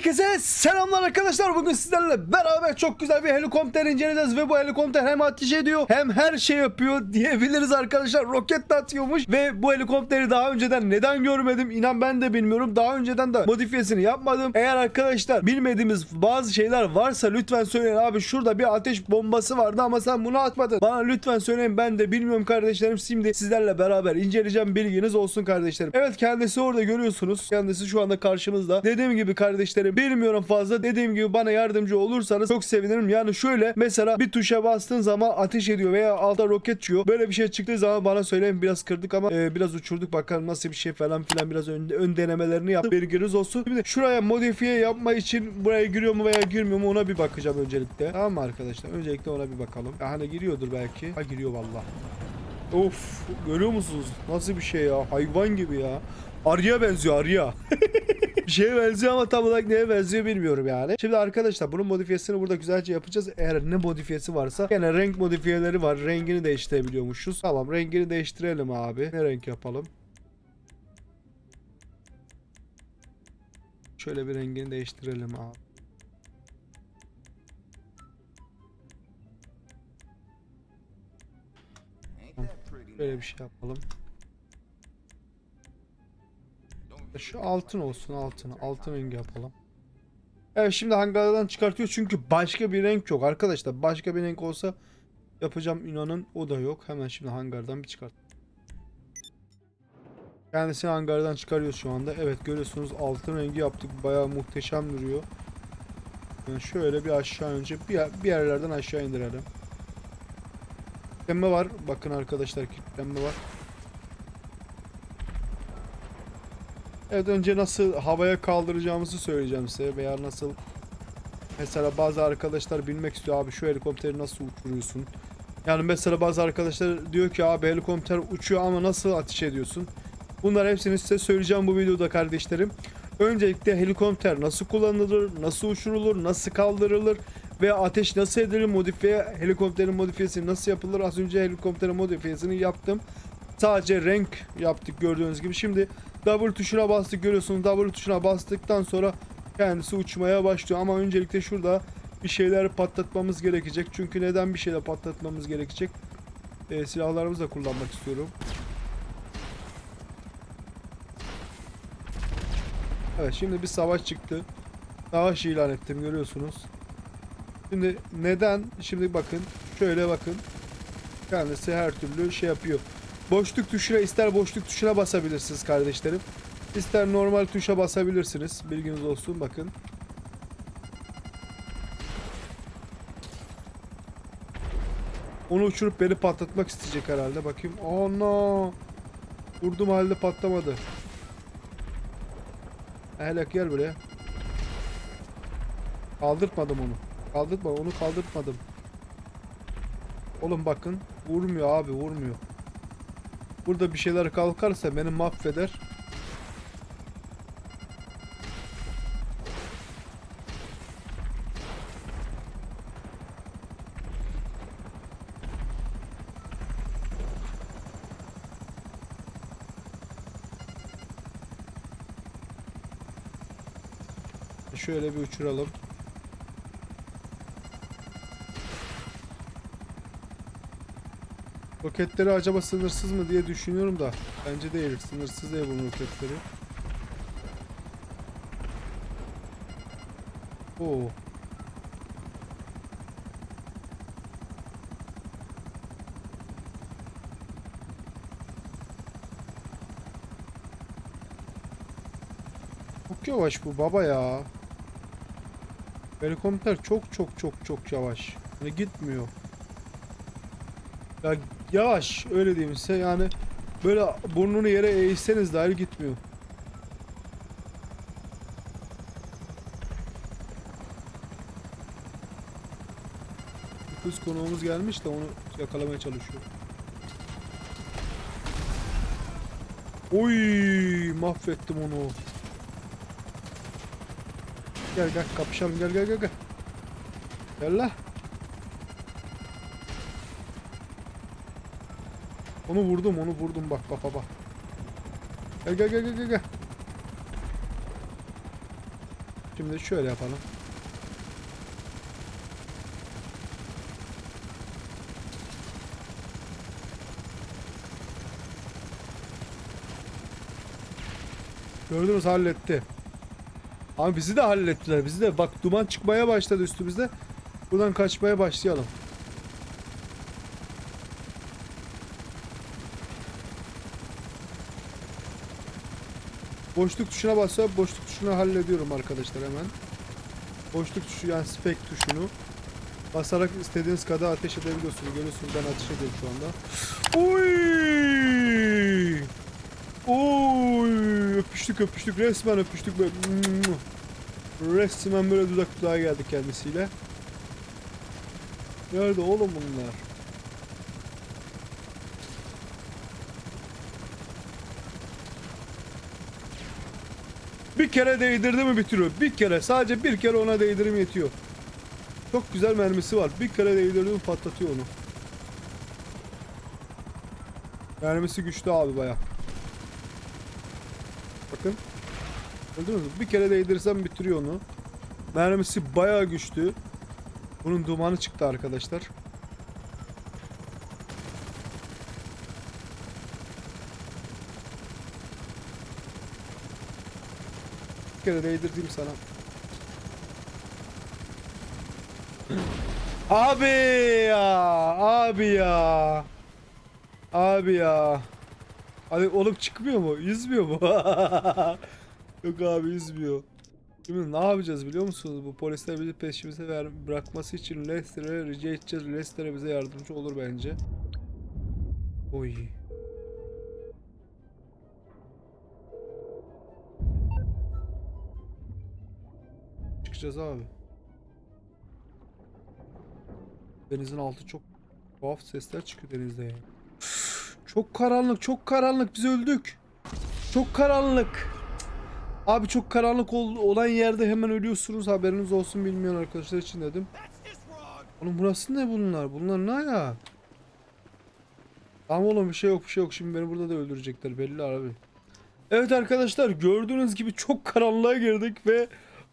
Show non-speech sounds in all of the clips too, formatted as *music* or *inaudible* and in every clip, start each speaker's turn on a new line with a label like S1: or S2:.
S1: Herkese selamlar arkadaşlar. Bugün sizlerle beraber çok güzel bir helikopter inceleyeceğiz ve bu helikopter hem ateş ediyor hem her şey yapıyor *laughs* diyebiliriz arkadaşlar. Roket de atıyormuş ve bu helikopteri daha önceden neden görmedim inan ben de bilmiyorum. Daha önceden de modifiyesini yapmadım. Eğer arkadaşlar bilmediğimiz bazı şeyler varsa lütfen söyleyin abi şurada bir ateş bombası vardı ama sen bunu atmadın. Bana lütfen söyleyin ben de bilmiyorum kardeşlerim. Şimdi sizlerle beraber inceleyeceğim bilginiz olsun kardeşlerim. Evet kendisi orada görüyorsunuz. Kendisi şu anda karşımızda. Dediğim gibi kardeşlerim bilmiyorum fazla. Dediğim gibi bana yardımcı olursanız çok sevinirim. Yani şöyle mesela bir tuşa bastığın zaman ateş ediyor veya altta roket çıkıyor. Böyle bir şey çıktığı zaman bana söyleyin biraz kırdık ama e, biraz uçurduk bakalım nasıl bir şey falan filan biraz ön, ön denemelerini yaptık. Bilginiz olsun. Şimdi şuraya modifiye yapma için buraya giriyor mu veya girmiyor mu ona bir bakacağım öncelikle. Tamam mı arkadaşlar? Öncelikle ona bir bakalım. Ya hani giriyordur belki. Ha giriyor valla. Of görüyor musunuz? Nasıl bir şey ya? Hayvan gibi ya. Arıya benziyor arıya. *laughs* bir şeye benziyor ama tam olarak neye benziyor bilmiyorum yani. Şimdi arkadaşlar bunun modifiyesini burada güzelce yapacağız. Eğer ne modifiyesi varsa gene renk modifiyeleri var. Rengini değiştirebiliyormuşuz. Tamam rengini değiştirelim abi. Ne renk yapalım? Şöyle bir rengini değiştirelim abi. Böyle bir şey yapalım. Şu altın olsun altın. Altın rengi yapalım. Evet şimdi hangardan çıkartıyor çünkü başka bir renk yok arkadaşlar. Başka bir renk olsa yapacağım inanın o da yok. Hemen şimdi hangardan bir çıkart. Kendisini hangardan çıkarıyor şu anda. Evet görüyorsunuz altın rengi yaptık. Bayağı muhteşem duruyor. Yani şöyle bir aşağı önce bir, bir yerlerden aşağı indirelim. Kilitlenme var. Bakın arkadaşlar kilitlenme var. Evet önce nasıl havaya kaldıracağımızı söyleyeceğim size veya nasıl mesela bazı arkadaşlar bilmek istiyor abi şu helikopteri nasıl uçuruyorsun? Yani mesela bazı arkadaşlar diyor ki abi helikopter uçuyor ama nasıl ateş ediyorsun? Bunlar hepsini size söyleyeceğim bu videoda kardeşlerim. Öncelikle helikopter nasıl kullanılır, nasıl uçurulur, nasıl kaldırılır ve ateş nasıl edilir, modifiye, helikopterin modifiyesi nasıl yapılır? Az önce helikopterin modifiyesini yaptım. Sadece renk yaptık gördüğünüz gibi. Şimdi W tuşuna bastık görüyorsunuz. W tuşuna bastıktan sonra kendisi uçmaya başlıyor. Ama öncelikle şurada bir şeyler patlatmamız gerekecek. Çünkü neden bir şeyler patlatmamız gerekecek? Ee, silahlarımızı da kullanmak istiyorum. Evet şimdi bir savaş çıktı. Savaş ilan ettim görüyorsunuz. Şimdi neden? Şimdi bakın. Şöyle bakın. Kendisi her türlü şey yapıyor. Boşluk tuşuna ister boşluk tuşuna basabilirsiniz kardeşlerim. İster normal tuşa basabilirsiniz. Bilginiz olsun bakın. Onu uçurup beni patlatmak isteyecek herhalde. Bakayım. Ana! Vurdum halde patlamadı. Hele gel buraya. Kaldırtmadım onu. Kaldırtma onu kaldırtmadım. Oğlum bakın vurmuyor abi vurmuyor. Burada bir şeyler kalkarsa beni mahveder. Şöyle bir uçuralım. Roketleri acaba sınırsız mı diye düşünüyorum da bence değil. Sınırsız değil bunun roketleri. Oo. Çok yavaş bu baba ya. Helikopter çok çok çok çok yavaş. Hani gitmiyor. Ya yavaş öyle diyeyim size yani böyle burnunu yere eğseniz dahi gitmiyor. Kız konuğumuz gelmiş de onu yakalamaya çalışıyor. Oy mahvettim onu. Gel gel kapışalım gel gel gel gel. Gel la. Onu vurdum onu vurdum bak bak bak gel gel gel gel, gel. Şimdi şöyle yapalım. Gördünüz halletti. Abi bizi de hallettiler. Bizi de bak duman çıkmaya başladı üstümüzde. Buradan kaçmaya başlayalım. Boşluk tuşuna basıp boşluk tuşunu hallediyorum arkadaşlar hemen. Boşluk tuşu yani spek tuşunu basarak istediğiniz kadar ateş edebiliyorsunuz. Görüyorsunuz ben ateş ediyorum şu anda. Oy! Oy! Öpüştük öpüştük resmen öpüştük böyle. Resmen böyle dudak dudağa geldik kendisiyle. Nerede oğlum bunlar? Bir kere değdirdi mi bitiriyor. Bir kere sadece bir kere ona değdirim yetiyor. Çok güzel mermisi var. Bir kere değdirdi mi patlatıyor onu. Mermisi güçlü abi baya. Bakın. Gördünüz mü? Bir kere değdirsem bitiriyor onu. Mermisi baya güçlü. Bunun dumanı çıktı arkadaşlar. Bir kere değdirdim sana. Abi ya, abi ya. Abi ya. Abi oğlum çıkmıyor mu? Yüzmüyor mu? *laughs* Yok abi yüzmüyor. Şimdi ne yapacağız biliyor musunuz? Bu polisler bizi peşimize ver bırakması için Leicester'e rica edeceğiz. Leicester bize yardımcı olur bence. Oy. Çıkacağız abi. Denizin altı çok tuhaf sesler çıkıyor denizde ya. Çok karanlık, çok karanlık. Biz öldük. Çok karanlık. Abi çok karanlık ol- olan yerde hemen ölüyorsunuz. Haberiniz olsun bilmeyen arkadaşlar için dedim. Oğlum burası ne bunlar? Bunlar ne ya? Tamam oğlum bir şey yok bir şey yok. Şimdi beni burada da öldürecekler belli abi. Evet arkadaşlar gördüğünüz gibi çok karanlığa girdik ve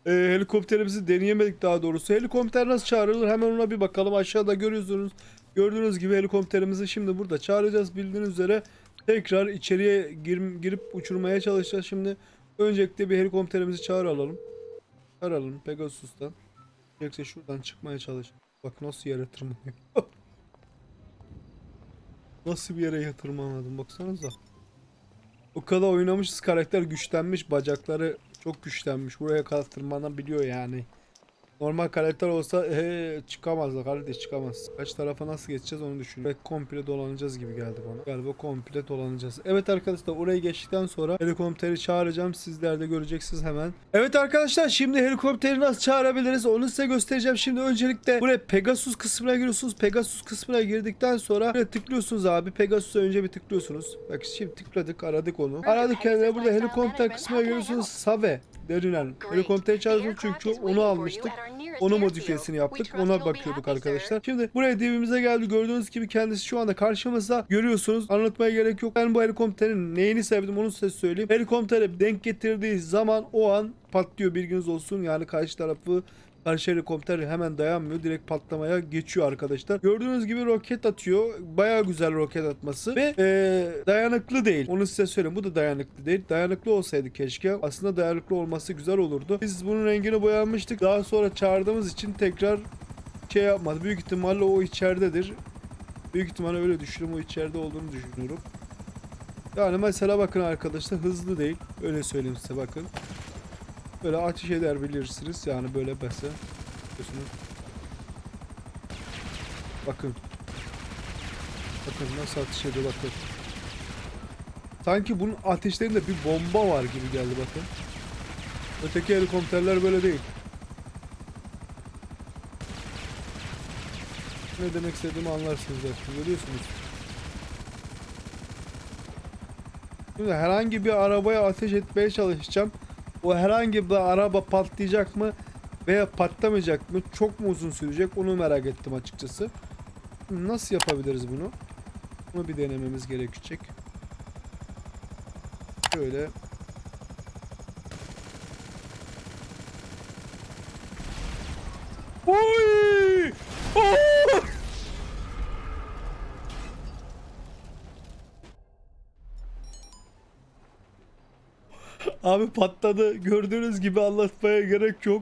S1: e, helikopterimizi deneyemedik daha doğrusu. Helikopter nasıl çağrılır hemen ona bir bakalım. Aşağıda görüyorsunuz. Gördüğünüz gibi helikopterimizi şimdi burada çağıracağız. Bildiğiniz üzere tekrar içeriye gir- girip uçurmaya çalışacağız. Şimdi öncelikle bir helikopterimizi çağıralım. Çağıralım Pegasus'tan. Yoksa şuradan çıkmaya çalış. Bak nasıl yere tırmanıyor. *laughs* nasıl bir yere tırmanmadım baksanıza. O kadar oynamışız karakter güçlenmiş bacakları çok güçlenmiş. Buraya kadar tırmanabiliyor yani. Normal karakter olsa he, çıkamazdı kardeş çıkamaz. Kaç tarafa nasıl geçeceğiz onu düşünüyorum. Ve komple dolanacağız gibi geldi bana. Galiba komple dolanacağız. Evet arkadaşlar oraya geçtikten sonra helikopteri çağıracağım. Sizler de göreceksiniz hemen. Evet arkadaşlar şimdi helikopteri nasıl çağırabiliriz onu size göstereceğim. Şimdi öncelikle buraya Pegasus kısmına giriyorsunuz. Pegasus kısmına girdikten sonra buraya tıklıyorsunuz abi. Pegasus'a önce bir tıklıyorsunuz. Bak şimdi tıkladık aradık onu. Aradık kendine burada helikopter kısmına giriyorsunuz. Save denilen helikopteri çağırıyorsunuz çünkü onu almıştık. Onu modifiyesini yaptık. Ona bakıyorduk arkadaşlar. Şimdi buraya dibimize geldi. Gördüğünüz gibi kendisi şu anda karşımızda. Görüyorsunuz. Anlatmaya gerek yok. Ben bu helikopterin neyini sevdim onu size söyleyeyim. Helikoptere denk getirdiği zaman o an patlıyor bilginiz olsun. Yani karşı tarafı Karşı helikopter hemen dayanmıyor. Direkt patlamaya geçiyor arkadaşlar. Gördüğünüz gibi roket atıyor. Baya güzel roket atması. Ve eee, dayanıklı değil. Onu size söyleyeyim. Bu da dayanıklı değil. Dayanıklı olsaydı keşke. Aslında dayanıklı olması güzel olurdu. Biz bunun rengini boyamıştık. Daha sonra çağırdığımız için tekrar şey yapmadı. Büyük ihtimalle o içeridedir. Büyük ihtimalle öyle düşünüyorum. O içeride olduğunu düşünüyorum. Yani mesela bakın arkadaşlar hızlı değil. Öyle söyleyeyim size bakın. Böyle ateş eder bilirsiniz. Yani böyle. Biliyorsunuz. Bakın. Bakın nasıl ateş ediyor bakın. Sanki bunun ateşlerinde bir bomba var gibi geldi bakın. Öteki helikopterler böyle değil. Ne demek istediğimi anlarsınız zaten. Görüyorsunuz. Şimdi herhangi bir arabaya ateş etmeye çalışacağım. O herhangi bir araba patlayacak mı veya patlamayacak mı? Çok mu uzun sürecek? Onu merak ettim açıkçası. Nasıl yapabiliriz bunu? Bunu bir denememiz gerekecek. Şöyle Oy! Abi patladı. Gördüğünüz gibi anlatmaya gerek yok.